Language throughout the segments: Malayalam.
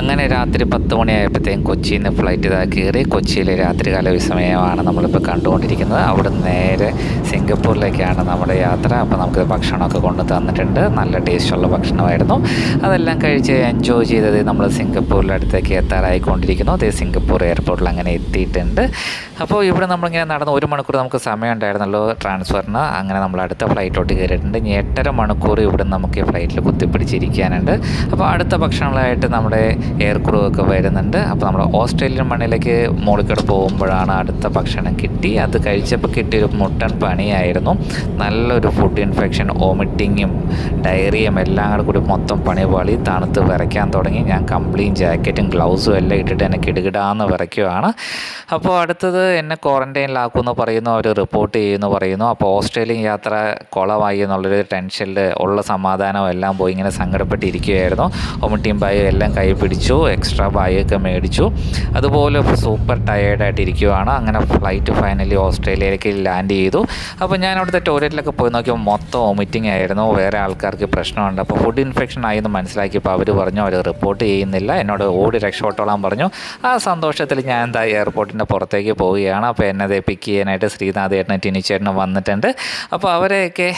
അങ്ങനെ രാത്രി പത്ത് മണിയായപ്പോഴത്തേക്കും കൊച്ചിയിൽ നിന്ന് ഫ്ലൈറ്റ് ഇതാ കയറി കൊച്ചിയിലെ രാത്രി രാത്രികാല വിസമയമാണ് നമ്മളിപ്പോൾ കണ്ടുകൊണ്ടിരിക്കുന്നത്. അവിടെ നേരെ സിംഗപ്പൂരിലേക്കാണ് നമ്മുടെ യാത്ര. അപ്പോൾ നമുക്ക് ഭക്ഷണമൊക്കെ കൊണ്ട് തന്നിട്ടുണ്ട്. നല്ല ടേസ്റ്റുള്ള ഭക്ഷണമായിരുന്നു. അതെല്ലാം കഴിച്ച് എൻജോയ് ചെയ്തത് നമ്മൾ സിംഗപ്പൂരിന്റെ അടുത്തേക്ക് എത്താറായിക്കൊണ്ടിരിക്കുന്നു. അതേ സിംഗപ്പൂർ എയർപോർട്ടിൽ അങ്ങനെ എത്തിയിട്ടുണ്ട്. അപ്പോൾ ഇവിടെ നമ്മളിങ്ങനെ നടന്ന് ഒരു മണിക്കൂർ നമുക്ക് സമയം ഉണ്ടായിരുന്നല്ലോ ട്രാൻസ്ഫറിന്. അങ്ങനെ നമ്മൾ അടുത്ത ഫ്ലൈറ്റിലോട്ട് കയറിയിട്ടുണ്ട്. ഇനി എട്ടര മണിക്കൂർ ഇവിടെ നമുക്ക് ഫ്ലൈറ്റിൽ കുത്തിപ്പിടിച്ചിരിക്കാനുണ്ട്. അപ്പോൾ അടുത്ത ഭക്ഷണങ്ങളായിട്ട് നമ്മുടെ എയർ ക്രൂ ഒക്കെ വരുന്നുണ്ട്. അപ്പോൾ നമ്മൾ ഓസ്ട്രേലിയൻ മണ്ണിലേക്ക് മോളിക്കട പോകുമ്പോഴാണ് അടുത്ത ഭക്ഷണം കിട്ടി. അത് കഴിച്ചപ്പോൾ കിട്ടിയൊരു മുട്ടൻ പണിയായിരുന്നു. നല്ലൊരു ഫുഡ് ഇൻഫെക്ഷൻ വോമിറ്റിങ്ങും ഡയറിയും എല്ലാം കൂടെ മൊത്തം പണി പാളി തണുത്ത് വിറയ്ക്കാൻ തുടങ്ങി. ഞാൻ കംപ്ലീറ്റ് ജാക്കറ്റും ഗ്ലൗസും എല്ലാം ഇട്ടിട്ട് എന്നെ കിടുകിടാന്ന് വിറയ്ക്കുവാണ്. അപ്പോൾ അടുത്തത് എന്നെ ക്വാറന്റൈനിലാക്കുമെന്ന് പറയുന്നു. അവർ റിപ്പോർട്ട് ചെയ്യുമെന്ന് പറയുന്നു. അപ്പോൾ ഓസ്ട്രേലിയൻ യാത്ര കുളമായി എന്നുള്ളൊരു ടെൻഷനിൽ ഉള്ള സമാധാനം എല്ലാം പോയി ഇങ്ങനെ സങ്കടപ്പെട്ടിരിക്കുകയായിരുന്നു ഒമിറ്റിയും ബായും എല്ലാം കൈ പിടിച്ചു എക്സ്ട്രാ ബായൊക്കെ മേടിച്ചു. അതുപോലെ സൂപ്പർ ടയേർഡായിട്ട് ഇരിക്കുവാണ് അങ്ങനെ ഫ്ലൈറ്റ് ഫൈനലി ഓസ്ട്രേലിയയിലേക്ക് ലാൻഡ് ചെയ്തു. അപ്പോൾ ഞാൻ അവിടുത്തെ ടോയ്ലറ്റിലൊക്കെ പോയി നോക്കിയപ്പോൾ മൊത്തം വോമിറ്റിംഗ് ആയിരുന്നു. വേറെ ആൾക്കാർക്ക് പ്രശ്നമുണ്ട്. അപ്പോൾ ഫുഡ് ഇൻഫെക്ഷൻ ആയി എന്ന് മനസ്സിലാക്കിയപ്പോൾ അവർ പറഞ്ഞു അവർ റിപ്പോർട്ട് ചെയ്യുന്നില്ല. എന്നോട് ഓടി രക്ഷപ്പെട്ടോളാൻ പറഞ്ഞു. ആ സന്തോഷത്തിൽ ഞാൻ എന്താ എയർപോർട്ടിന്റെ പുറത്തേക്ക് പോവുകയാണ്. അപ്പോൾ എന്നെ ദേ പിക്ക് ചെയ്യാനായിട്ട് ശ്രീനാഥ് ഏട്ടനും ടിനിച്ചേട്ടനും വന്നിട്ടുണ്ട്. അപ്പോൾ അവരെയൊക്കെ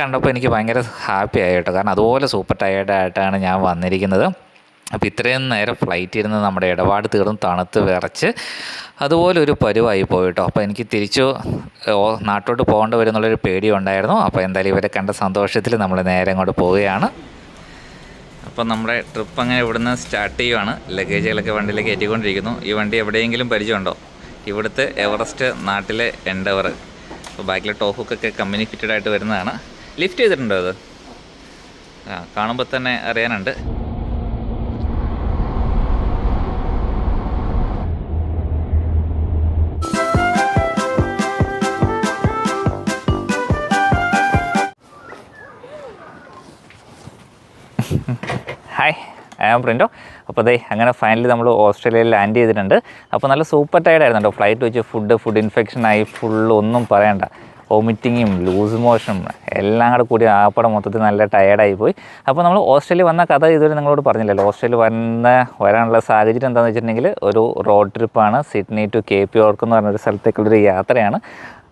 കണ്ടപ്പോൾ എനിക്ക് ഭയങ്കര ഹാപ്പി ആയിട്ടോ കാരണം അതുപോലെ സൂപ്പർ ടയേർഡായിട്ടാണ് ഞാൻ വന്നിരിക്കുന്നത്. അപ്പോൾ ഇത്രയും നേരം ഫ്ലൈറ്റ് ഇരുന്ന് നമ്മുടെ ഇടപാട് തീർന്ന് തണുത്ത് വിറച്ച് അതുപോലെ ഒരു പരുവായി പോയിട്ടോ. അപ്പോൾ എനിക്ക് തിരിച്ചു നാട്ടോട്ട് പോകേണ്ടി വരും എന്നുള്ളൊരു പേടി ഉണ്ടായിരുന്നു അപ്പോൾ എന്തായാലും ഇവരെ കണ്ട സന്തോഷത്തിൽ നമ്മൾ നേരെ അങ്ങോട്ട് പോവുകയാണ്. അപ്പോൾ നമ്മുടെ ട്രിപ്പ് അങ്ങനെ ഇവിടുന്ന് സ്റ്റാർട്ട് ചെയ്യുവാണ്. ലഗേജുകളൊക്കെ വണ്ടിയിലേക്ക് കയറ്റിക്കൊണ്ടിരിക്കുന്നു ഈ വണ്ടി എവിടെയെങ്കിലും പരിചയമുണ്ടോ? ഇവിടുത്തെ എവറസ്റ്റ് നാട്ടിലെ എൻഡവർ അപ്പോൾ ബാക്കിലെ ടോഫുക്കൊക്കെ കമ്പനി ഫിറ്റഡ് ആയിട്ട് വരുന്നതാണ്. ലിഫ്റ്റ് ചെയ്തിട്ടുണ്ടോ അത്? ആ കാണുമ്പോൾ തന്നെ അറിയാനുണ്ട്. ഹായ് ആം പ്രിന്റോ അപ്പോൾ ദേ അങ്ങനെ ഫൈനലി നമ്മൾ ഓസ്ട്രേലിയയിൽ ലാൻഡ് ചെയ്തിട്ടുണ്ട്. അപ്പോൾ നല്ല സൂപ്പർ ടയർഡ് ആയിരുന്നു കേട്ടോ ഫ്ലൈറ്റ് വെച്ച് ഫുഡ് ഫുഡ് ഇൻഫെക്ഷൻ ആയി ഫുൾ ഒന്നും പറയണ്ട. വോമിറ്റിങ്ങും ലൂസ് മോഷനും എല്ലാം കൂടെ കൂടി ആപ്പടെ മൊത്തത്തിൽ നല്ല ടയർഡായി പോയി. അപ്പോൾ നമ്മൾ ഓസ്ട്രേലിയ വന്ന കഥ ഇതുവരെ നിങ്ങളോട് പറഞ്ഞില്ലല്ലോ. ഓസ്ട്രേലിയ വന്ന വരാനുള്ള സാഹചര്യം എന്താണെന്ന് വെച്ചിട്ടുണ്ടെങ്കിൽ ഒരു റോഡ് ട്രിപ്പാണ് സിഡ്നി ടു കെ പി ഓർക്ക് എന്ന് പറഞ്ഞൊരു സ്ഥലത്തേക്കുള്ളൊരു യാത്രയാണ്.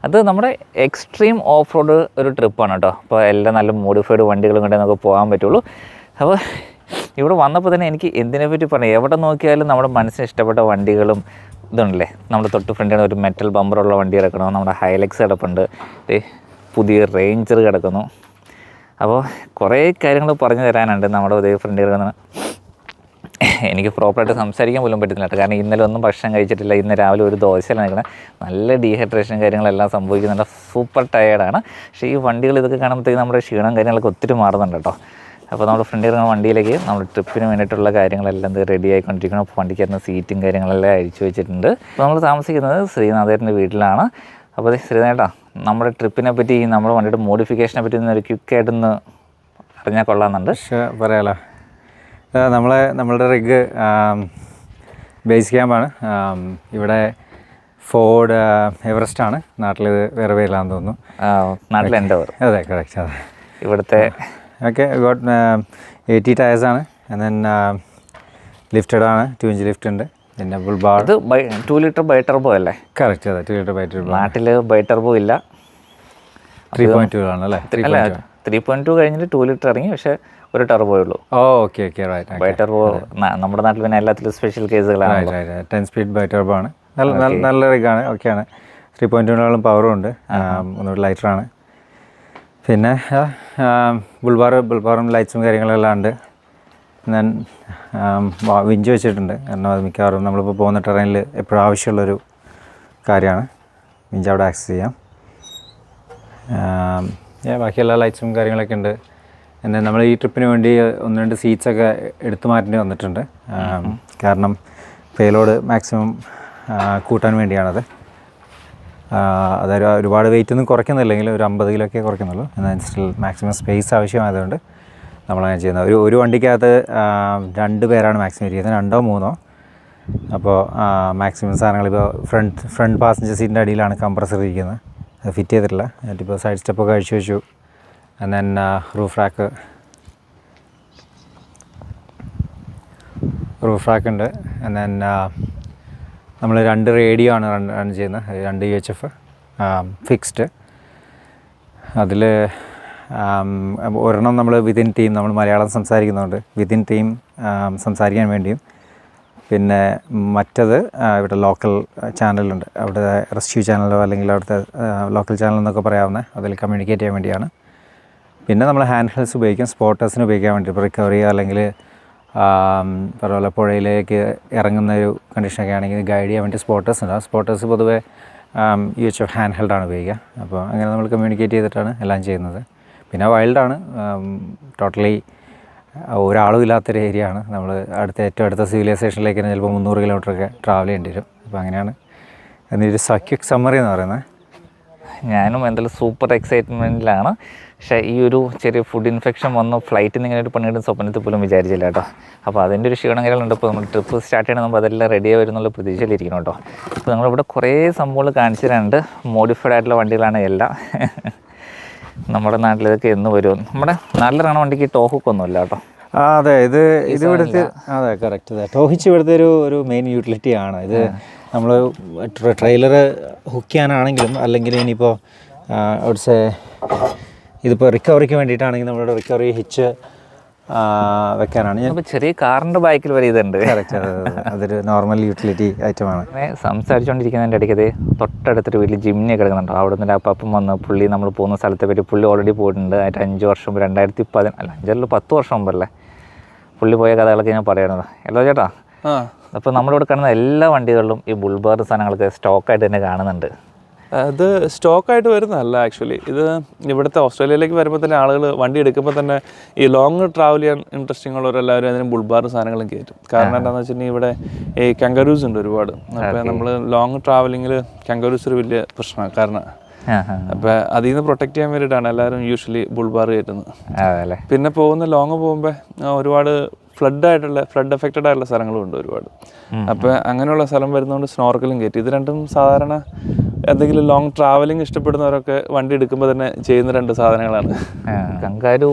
അത് നമ്മുടെ എക്സ്ട്രീം ഓഫ് റോഡ് ഒരു ട്രിപ്പാണ് കേട്ടോ. അപ്പോൾ എല്ലാം നല്ല മോഡിഫൈഡ് വണ്ടികളും കൊണ്ടേ നമുക്ക് പോകാൻ പറ്റുള്ളൂ. അപ്പോൾ ഇവിടെ വന്നപ്പോൾ തന്നെ എനിക്ക് എന്തിനെ പറ്റി പറഞ്ഞു എവിടെ നോക്കിയാലും നമ്മുടെ മനസ്സിന് ഇഷ്ടപ്പെട്ട വണ്ടികളും ഇതുണ്ടല്ലേ? നമ്മുടെ തൊട്ട് ഫ്രണ്ടിൽ ഒരു മെറ്റൽ ബമ്പറുള്ള വണ്ടി കിടക്കണം നമ്മുടെ ഹൈലക്സ് കിടപ്പുണ്ട്. പുതിയ റേഞ്ചർ കിടക്കുന്നു. അപ്പോൾ കുറേ കാര്യങ്ങൾ പറഞ്ഞു തരാനുണ്ട് നമ്മുടെ ഉദയ ഫ്രണ്ട് കിടക്കുന്ന എനിക്ക് പ്രോപ്പറായിട്ട് സംസാരിക്കാൻ പോലും പറ്റുന്നില്ല കേട്ടോ. കാരണം ഇന്നലെ ഒന്നും ഭക്ഷണം കഴിച്ചിട്ടില്ല. ഇന്ന് രാവിലെ ഒരു ദോശയിലാണ് നിൽക്കുന്നത് നല്ല ഡീഹൈഡ്രേഷൻ കാര്യങ്ങളെല്ലാം സംഭവിക്കുന്നുണ്ട്. സൂപ്പർ ടയേർഡാണ് പക്ഷേ ഈ വണ്ടികൾ ഇതൊക്കെ കാണുമ്പോഴത്തേക്ക് നമ്മുടെ ക്ഷീണം കാര്യങ്ങളൊക്കെ ഒത്തിരി മാറുന്നുണ്ട് കേട്ടോ. അപ്പോൾ നമ്മുടെ ഫ്രണ്ട് ഇറങ്ങുന്ന വണ്ടിയിലേക്ക് നമ്മൾ ട്രിപ്പിന് വേണ്ടിയിട്ടുള്ള കാര്യങ്ങളെല്ലാം റെഡി ആയിക്കൊണ്ടിരിക്കണം അപ്പോൾ വണ്ടിക്കകത്ത് സീറ്റും കാര്യങ്ങളെല്ലാം അഴിച്ചു വെച്ചിട്ടുണ്ട്. അപ്പോൾ നമ്മൾ താമസിക്കുന്നത് ശ്രീനാഥേട്ടന്റെ വീട്ടിലാണ്. അപ്പോൾ ശ്രീനാഥേട്ടാ നമ്മുടെ ട്രിപ്പിനെ പറ്റി നമ്മുടെ വണ്ടിയുടെ മോഡിഫിക്കേഷനെ പറ്റി ഒന്ന് ഒരു ക്വിക്കായിട്ടൊന്ന് അറിഞ്ഞാൽ കൊള്ളാമെന്നുണ്ട്. പറയാലോ. നമ്മളെ നമ്മളുടെ റിഗ് ബേസ് ക്യാമ്പാണ് ഇവിടെ ഫോർഡ് എവറസ്റ്റ് ആണ്. നാട്ടിൽ വേറെ പേരിലാന്ന് തോന്നുന്നു. നാട്ടിൽ എന്റെ അതെ കറക്റ്റ് അതെ. ഇവിടുത്തെ ഓക്കെ ഗോട്ട് എയ്റ്റി ടയേഴ്സ് ആണ്. ദെൻ ലിഫ്റ്റഡ് ആണ്. ടു ഇഞ്ച് ലിഫ്റ്റ് ഉണ്ട്. പിന്നെ ഫുൾ ബാർ ഇത് bi two litre bi turbo അല്ലേ? കറക്റ്റ് അതെ. ടു ലിറ്റർ ബൈ ടർബോ നാട്ടിൽ ബൈ ടർബോ ഇല്ല. ത്രീ പോയിന്റ് ടു ആണ് അല്ലേ? ത്രീ അല്ല ത്രീ പോയിന്റ് ടു കഴിഞ്ഞിട്ട് ടു ലിറ്റർ ഇറങ്ങി പക്ഷേ ഒരു ടർബോ ഉള്ളൂ. ഓ okay okay right bi turbo നമ്മുടെ നാട്ടിൽ പിന്നെ എല്ലാത്തിലും സ്പെഷ്യൽ കേസുകളാണ് ടെൻ സ്പീഡ് ബൈ ടർബോ ആണ്. നല്ല നല്ല റിഗാണ് ഓക്കെയാണ് ത്രീ പോയിന്റ് ടൂണോളം പവറും ഉണ്ട്. ഒന്നുകൂടി ലൈറ്റർ ലൈറ്ററാണ് പിന്നെ ബുൾബാർ ബുൾബാറും ലൈറ്റ്സും കാര്യങ്ങളെല്ലാം ഉണ്ട്. ഞാൻ വിഞ്ച് വെച്ചിട്ടുണ്ട്. കാരണം അത് മിക്കവാറും നമ്മളിപ്പോൾ പോകുന്ന ട്രെയിനിൽ എപ്പോഴും ആവശ്യമുള്ളൊരു കാര്യമാണ്. വിഞ്ച് അവിടെ ആക്സസ് ചെയ്യാം. ബാക്കിയെല്ലാ ലൈറ്റ്സും കാര്യങ്ങളൊക്കെ ഉണ്ട്. എന്നെ നമ്മൾ ഈ ട്രിപ്പിന് വേണ്ടി ഒന്ന് രണ്ട് സീറ്റ്സൊക്കെ എടുത്തു മാറ്റേണ്ടി വന്നിട്ടുണ്ട്. കാരണം പേലോഡ് മാക്സിമം കൂട്ടാൻ വേണ്ടിയാണത്. അതൊരു ഒരുപാട് വെയിറ്റ് ഒന്നും കുറയ്ക്കുന്നില്ലെങ്കിൽ ഒരു അമ്പത് കിലോ ഒക്കെ കുറയ്ക്കുന്നുള്ളൂ. എന്നാൽ സ്റ്റിൽ മാക്സിമം സ്പേസ് ആവശ്യമായതുകൊണ്ട് നമ്മളങ്ങനെ ചെയ്യുന്നത്. ഒരു ഒരു വണ്ടിക്കകത്ത് രണ്ട് പേരാണ് മാക്സിമം ഇരിക്കുന്നത്. രണ്ടോ മൂന്നോ. അപ്പോൾ മാക്സിമം സാധനങ്ങൾ ഇപ്പോൾ ഫ്രണ്ട് ഫ്രണ്ട് പാസഞ്ചർ സീറ്റിന്റെ അടിയിലാണ് കംപ്രസർ ഇരിക്കുന്നത്. അത് ഫിറ്റ് ചെയ്തിട്ടില്ല. എന്നിട്ടിപ്പോൾ സൈഡ് സ്റ്റെപ്പൊക്കെ അഴിച്ചു വെച്ചു. And then roof rack roof rack ഉണ്ട്. ആൻഡ് ദെൻ നമ്മൾ രണ്ട് റേഡിയോ ആണ് റൺ റൺ ചെയ്യുന്നത് രണ്ട് യു എച്ച് എഫ് ഫിക്സ്ഡ് അതിൽ ഒരെണ്ണം നമ്മൾ വിതിൻ ടീം നമ്മൾ മലയാളം സംസാരിക്കുന്നുണ്ട് വിതിൻ ടീം സംസാരിക്കാൻ വേണ്ടിയും. പിന്നെ മറ്റത് ഇവിടെ ലോക്കൽ ചാനലുണ്ട് അവിടെ റെസ്ക്യൂ ചാനലോ അല്ലെങ്കിൽ അവിടുത്തെ ലോക്കൽ ചാനൽ എന്നൊക്കെ പറയാവുന്ന അതിൽ കമ്മ്യൂണിക്കേറ്റ് ചെയ്യാൻ വേണ്ടിയാണ്. പിന്നെ നമ്മൾ ഹാൻഡ് ഹെൽസ് ഉപയോഗിക്കും സ്പോട്ടേഴ്സിന് ഉപയോഗിക്കാൻ വേണ്ടി ഇപ്പോൾ റിക്കവറി അല്ലെങ്കിൽ പറഞ്ഞ പുഴയിലേക്ക് ഇറങ്ങുന്ന ഒരു കണ്ടീഷനൊക്കെ ആണെങ്കിൽ ഗൈഡ് ചെയ്യാൻ വേണ്ടി സ്പോട്ടേഴ്സ് ഉണ്ടാവും സ്പോട്ടേഴ്സ് പൊതുവേ യു എച്ച് എഫ് ഹാൻഡ് ഹെൽഡാണ് ഉപയോഗിക്കുക. അപ്പോൾ അങ്ങനെ നമ്മൾ കമ്മ്യൂണിക്കേറ്റ് ചെയ്തിട്ടാണ് എല്ലാം ചെയ്യുന്നത്. പിന്നെ വൈൽഡാണ് ടോട്ടലി ഒരാളും ഇല്ലാത്തൊരു ഏരിയ ആണ്. നമ്മൾ അടുത്ത ഏറ്റവും അടുത്ത സിവിലൈസേഷനിലേക്ക് തന്നെ ചിലപ്പോൾ മുന്നൂറ് കിലോമീറ്ററൊക്കെ ട്രാവൽ ചെയ്യേണ്ടി വരും. അപ്പോൾ അങ്ങനെയാണ്. എന്നൊരു ഒരു സക്യുക് സമ്മറി എന്ന് പറയുന്നത്. ഞാനും എന്തായാലും സൂപ്പർ എക്സൈറ്റ്മെന്റിലാണ് പക്ഷേ ഈ ഒരു ചെറിയ ഫുഡ് ഇൻഫെക്ഷൻ വന്നു ഫ്ലൈറ്റിൽ നിന്ന് ഇങ്ങനെ ഒരു പണിയുടെ സ്വപ്നത്തിൽ പോലും വിചാരിച്ചില്ല കേട്ടോ. അപ്പോൾ അതിന്റെ ഒരു ക്ഷീണകരമുണ്ട് ഇപ്പോൾ നമ്മൾ ട്രിപ്പ് സ്റ്റാർട്ട് ചെയ്യണം നമ്മൾ അതെല്ലാം റെഡിയായി വരുന്നുള്ള പ്രതീക്ഷയിലിരിക്കണം കേട്ടോ. അപ്പോൾ നമ്മളിവിടെ കുറേ സംഭവങ്ങൾ കാണിച്ചു തരാനുണ്ട് മോഡിഫൈഡ് ആയിട്ടുള്ള വണ്ടികളാണ് എല്ലാം. നമ്മുടെ നാട്ടിലൊക്കെ എന്ന് വരും. നമ്മുടെ നാട്ടിലിറങ്ങണ വണ്ടിക്ക് ടോഹുക്ക് ഒന്നുമില്ല കേട്ടോ. ആ അതെ ഇത് ഇത് ഇവിടുത്തെ അതെ കറക്റ്റ് അതെ ടോഹിച്ച് ഇവിടുത്തെ ഒരു ഒരു മെയിൻ യൂട്ടിലിറ്റി ആണ്. ഇത് നമ്മൾ ട്രെയിലർ ഹുക്ക് ചെയ്യാനാണെങ്കിലും അല്ലെങ്കിൽ ഇനിയിപ്പോൾ അവിടുത്തെ ഇതിപ്പോൾ റിക്കവറിക്ക് വേണ്ടിയിട്ടാണെങ്കിൽ നമ്മളുടെ റിക്കവറി ഹിച്ച് വെക്കാനാണ്. ഞാൻ അപ്പോൾ ചെറിയ കാറിന്റെ ബാക്കിൽ വരെ ഇതുണ്ട്. അതൊരു നോർമൽ യൂട്ടിലിറ്റി ഐറ്റമാണ് സംസാരിച്ചുകൊണ്ടിരിക്കുന്നതിന്റെ ഇടയ്ക്ക് തൊട്ടടുത്തൊരു വീട്ടിൽ ജിംനി കിടക്കുന്നുണ്ട്. അവിടെ നിന്ന് അപ്പം വന്ന് പുള്ളി നമ്മൾ പോകുന്ന സ്ഥലത്തെ പറ്റി പുള്ളി ഓൾറെഡി പോയിട്ടുണ്ട്. ആയിട്ട് അഞ്ച് വർഷം മുമ്പ് രണ്ടായിരത്തി പതി അല്ല അഞ്ചല്ല പത്ത് വർഷം മുമ്പല്ലേ? പുള്ളി പോയ കഥകളൊക്കെ ഞാൻ പറയണത് ഹലോ ചേട്ടാ. അപ്പോൾ നമ്മളിവിടെ കാണുന്ന എല്ലാ വണ്ടികളിലും ഈ ബുൾബാർ സാധനങ്ങളൊക്കെ സ്റ്റോക്കായിട്ട് തന്നെ കാണുന്നുണ്ട്. അത് സ്റ്റോക്കായിട്ട് വരുന്നതല്ല ആക്ച്വലി ഇത് ഇവിടുത്തെ ഓസ്ട്രേലിയയിലേക്ക് വരുമ്പോൾ തന്നെ ആളുകൾ വണ്ടി എടുക്കുമ്പോൾ തന്നെ ഈ ലോങ് ട്രാവൽ ചെയ്യാൻ ഇൻട്രസ്റ്റിംഗ് ഉള്ളവരെല്ലാവരും അതിന് ബുൾബാർ സാധനങ്ങളും കയറ്റും. കാരണം എന്താണെന്ന് വെച്ചിട്ടുണ്ടെങ്കിൽ ഇവിടെ ഈ കങ്കറൂസ് ഉണ്ട് ഒരുപാട്. അപ്പോൾ നമ്മൾ ലോങ് ട്രാവലിങ്ങിൽ കങ്കറൂസ് ഒരു വലിയ പ്രശ്നമാണ് കാരണം അപ്പോൾ അതിൽ നിന്ന് പ്രൊട്ടക്ട് ചെയ്യാൻ വേണ്ടിയിട്ടാണ് എല്ലാവരും യൂഷ്വലി ബുൾബാർ കയറ്റുന്നത്. പിന്നെ പോകുന്ന ലോങ് പോകുമ്പോൾ ഒരുപാട് ഫ്ലഡ് ആയിട്ടുള്ള ഫ്ലഡ് എഫക്റ്റഡ് ആയിട്ടുള്ള സ്ഥലങ്ങളും ഉണ്ട് ഒരുപാട്. അപ്പോൾ അങ്ങനെയുള്ള സ്ഥലം വരുന്നതുകൊണ്ട് സ്നോർക്കലും കയറ്റി. ഇത് രണ്ടും സാധാരണ എന്തെങ്കിലും ലോങ് ട്രാവലിംഗ് ഇഷ്ടപ്പെടുന്നവരൊക്കെ വണ്ടി എടുക്കുമ്പോൾ തന്നെ ചെയ്യുന്ന രണ്ട് സാധനങ്ങളാണ്. കങ്കാരു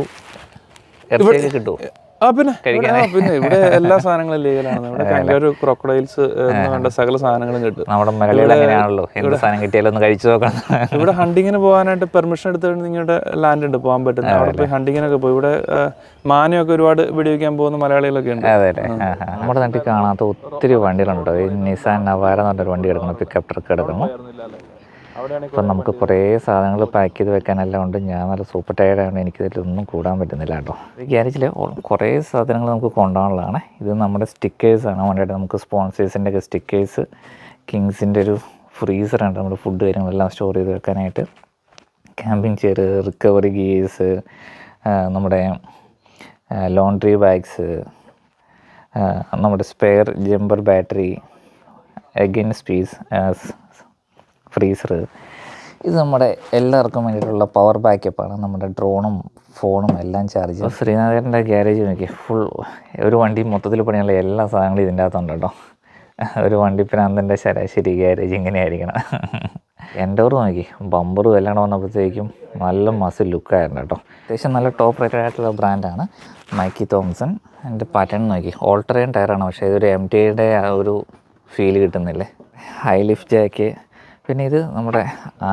ആ പിന്നെ ഇവിടെ- ആ, പിന്നെ ഇവിടെ എല്ലാ സാധനങ്ങളും ലീഗലാണ്. ഇവിടെ ഒരു ക്രോക്കഡൈൽസ് എന്ന് വേണ്ട സകല സാധനങ്ങളും കിട്ടും. നമ്മുടെ മലയാളികൾ അങ്ങനെയാണല്ലോ. എന്ത് സാധനം കിട്ടിയാലും ഒന്ന് കഴിച്ചു നോക്കണം. ഇവിടെ ഹണ്ടിങ്ങിന് പോകാനായിട്ട് പെർമിഷൻ എടുത്തിട്ട് നിങ്ങളുടെ ലാൻഡ് ഉണ്ട് പോകാൻ പറ്റുന്നത്. അവിടെ പോയി ഹണ്ടിങ്ങിനൊക്കെ പോയി. ഇവിടെ മാനൊക്കെ മാനയൊക്കെ ഒരുപാട് വെടിവെക്കാൻ പോകുന്ന മലയാളികളൊക്കെ ഉണ്ട്. അതെ അല്ലേ. നമ്മുടെ നാട്ടിൽ കാണാത്ത ഒത്തിരി വണ്ടികളുണ്ട്. നിസാൻ നവാര എന്ന് പറഞ്ഞൊരു വണ്ടി കിടക്കുന്നു പിക്കപ്പ് ട്രക്ക് കിടക്കുന്നു. അപ്പം നമുക്ക് കുറേ സാധനങ്ങൾ പാക്ക് ചെയ്ത് വെക്കാനെല്ലാം ഉണ്ട്. ഞാൻ നല്ല സൂപ്പർ ടയർഡാണ് എനിക്കിതിലൊന്നും കൂടാൻ പറ്റുന്നില്ല കേട്ടോ. ഈ ഗ്യാരേജിൽ കുറേ സാധനങ്ങൾ നമുക്ക് കൊണ്ടുപോകാനുള്ളതാണ്. ഇത് നമ്മുടെ സ്റ്റിക്കേഴ്സ് ആണ്. വേണ്ടത് നമുക്ക് സ്പോൺസേഴ്സിന്റെ ഒക്കെ സ്റ്റിക്കേഴ്സ് കിങ്സിന്റെ ഒരു ഫ്രീസറുണ്ട് നമ്മുടെ ഫുഡ് കാര്യങ്ങളെല്ലാം സ്റ്റോർ ചെയ്ത് വെക്കാനായിട്ട്. ക്യാമ്പിംഗ് ചെയർ റിക്കവറി ഗിയേഴ്സ് നമ്മുടെ ലോണ്ട്രി ബാഗ്സ് നമ്മുടെ സ്പെയർ ജമ്പർ ബാറ്ററി എഗിൻ സ്പീസ് ഫ്രീസർ ഇത് നമ്മുടെ എല്ലാവർക്കും വേണ്ടിയിട്ടുള്ള പവർ ബാക്കപ്പാണ് നമ്മുടെ ഡ്രോണും ഫോണും എല്ലാം ചാർജ് ചെയ്യും. ശ്രീനഗറിന്റെ ഗ്യാരേജ് നോക്കി ഫുൾ ഒരു വണ്ടി മൊത്തത്തിൽ പണിയുള്ള എല്ലാ സാധനങ്ങളും ഇതിന്റെ അകത്തുണ്ട് കേട്ടോ. ഒരു വണ്ടി പ്രാന്തന്റെ ശരാശരി ഗ്യാരേജ് ഇങ്ങനെയായിരിക്കണം. എന്റെ ഓർ നോക്കി ബമ്പറും എല്ലാം വന്നപ്പോഴത്തേക്കും നല്ല മസിൽ ലുക്കായിരുന്നു കേട്ടോ. അത്യാവശ്യം നല്ല ടോപ്പ് റേറ്റഡ് ആയിട്ടുള്ള ബ്രാൻഡാണ് മൈക്കി തോംസൺ എന്റെ പാറ്റേൺ നോക്കി ഓൾട്ടറേൻ ടയറാണ് പക്ഷേ ഇതൊരു എം ടിയുടെ ഒരു ഫീൽ കിട്ടുന്നില്ലേ? ഹൈ ലിഫ്റ്റ് ജാക്ക് പിന്നെ ഇത് നമ്മുടെ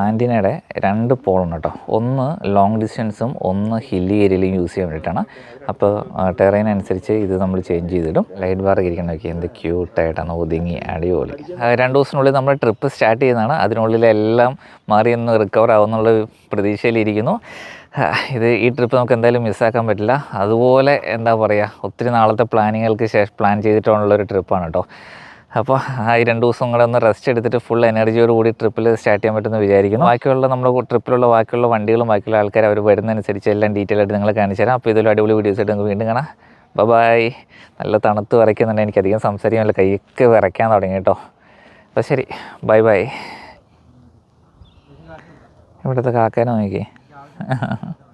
ആന്റിനയുടെ രണ്ട് പോളുണ്ട് കേട്ടോ. ഒന്ന് ലോങ് ഡിസ്റ്റൻസും ഒന്ന് ഹില്ലി ഏരിയയിലും യൂസ് ചെയ്യാൻ വേണ്ടിയിട്ടാണ്. അപ്പോൾ ടെറൈൻ അനുസരിച്ച് ഇത് നമ്മൾ ചേഞ്ച് ചെയ്തിടും. ലൈറ്റ് ബാർ ഇരിക്കണം നോക്കി എന്ത് ക്യൂട്ടായിട്ടാണ് ഒതുങ്ങി അടിപൊളി. രണ്ട് ദിവസത്തിനുള്ളിൽ നമ്മൾ ട്രിപ്പ് സ്റ്റാർട്ട് ചെയ്യുന്നതാണ്. അതിനുള്ളിലെല്ലാം മാറി ഒന്ന് റിക്കവർ ആവുന്നുള്ള പ്രതീക്ഷയിലിരിക്കുന്നു. ഇത് ഈ ട്രിപ്പ് നമുക്ക് എന്തായാലും മിസ്സാക്കാൻ പറ്റില്ല. അതുപോലെ എന്താ പറയുക ഒത്തിരി നാളത്തെ പ്ലാനിങ്ങുകൾക്ക് ശേഷം പ്ലാൻ ചെയ്തിട്ടുള്ളൊരു ട്രിപ്പാണ് കേട്ടോ. അപ്പോൾ ആ രണ്ട് ദിവസം കൂടെ ഒന്ന് റെസ്റ്റ് എടുത്തിട്ട് ഫുൾ എനർജിയോട് കൂടി ട്രിപ്പിൽ സ്റ്റാർട്ട് ചെയ്യാൻ പറ്റുമെന്ന് വിചാരിക്കുന്നു. ബാക്കിയുള്ള നമ്മുടെ ട്രിപ്പിലുള്ള ബാക്കിയുള്ള വണ്ടികളും ബാക്കിയുള്ള ആൾക്കാർ അവർ വരുന്നതനുസരിച്ച് എല്ലാം ഡീറ്റെയിൽ ആയിട്ട് നിങ്ങൾ കാണിച്ചു തരാം. അപ്പോൾ ഇതൊരു അടിപൊളി വീഡിയോസ് ആയിട്ട് നിങ്ങൾക്ക് വീണ്ടും കാണാം. ബൈ നല്ല തണുത്ത് വിറയ്ക്കുന്നുണ്ട് എനിക്ക് അധികം കൈക്ക് കൈയൊക്കെ വിറയ്ക്കാൻ തുടങ്ങി കേട്ടോ. അപ്പോൾ ശരി. ബൈ ബൈ ഇവിടുത്തെ കാക്കാനോ നോക്കി.